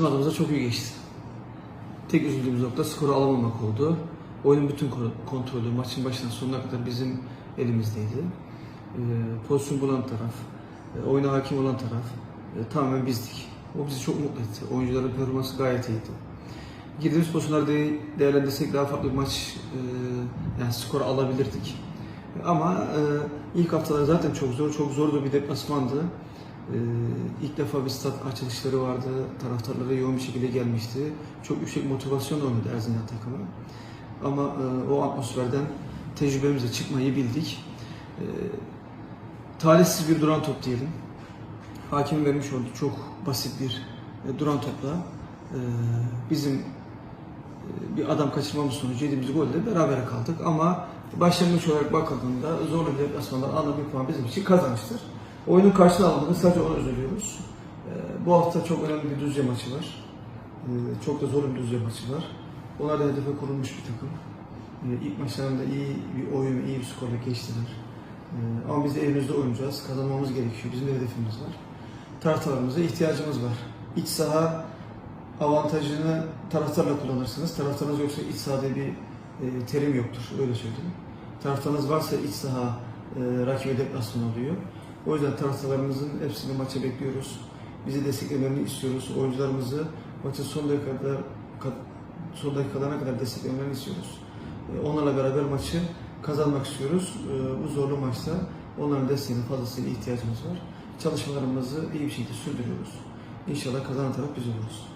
bizim adımıza çok iyi geçti. Tek üzüldüğümüz nokta skoru alamamak oldu. Oyunun bütün ko- kontrolü maçın başından sonuna kadar bizim elimizdeydi. Ee, pozisyon bulan taraf, e, oyuna hakim olan taraf e, tamamen bizdik. O bizi çok mutlu etti. Oyuncuların performansı gayet iyiydi. Girdiğimiz pozisyonlarda değerlendirsek daha farklı bir maç, e, yani skor alabilirdik. Ama e, ilk haftalar zaten çok zor, çok zor da bir deplasmandı. E, ilk defa bir stat açılışları vardı, taraftarlara yoğun bir şekilde gelmişti. Çok yüksek motivasyonla oynadı Erzincan takımı. Ama e, o atmosferden tecrübemizle çıkmayı bildik. E, talihsiz bir duran top diyelim. Hakimin vermiş olduğu çok basit bir e, duran topla e, bizim e, bir adam kaçırmamız sonucu yediğimiz golle berabere kaldık ama başlangıç olarak bakıldığında zorlu bir deplasmanda alınan bir puan bizim için kazançtır. Oyunun karşına alınmadı sadece ona üzülüyoruz. E, bu hafta çok önemli bir Düzce maçı var. E, çok da zor bir Düzce maçı var. Onlar da hedefe kurulmuş bir takım. E, ilk maçlarında iyi bir oyun, iyi bir skorla geçtiler. Ama biz de evimizde oynayacağız. Kazanmamız gerekiyor. Bizim de hedefimiz var. Taraftarlarımıza ihtiyacımız var. İç saha avantajını taraftarla kullanırsınız. Taraftarınız yoksa iç sahada bir e, terim yoktur. Öyle söyleyeyim. Taraftarınız varsa iç saha e, rakibe deplasman oluyor. O yüzden taraftarlarımızın hepsini maça bekliyoruz. Bizi desteklemelerini istiyoruz. Oyuncularımızı maçın son dakikada ka- son dakikalarına kadar desteklemelerini istiyoruz. E, onlarla beraber maçı kazanmak istiyoruz. E, bu zorlu maçta onların desteğine fazlasıyla ihtiyacımız var. Çalışmalarımızı iyi bir şekilde sürdürüyoruz. İnşallah kazanan taraf biz oluruz.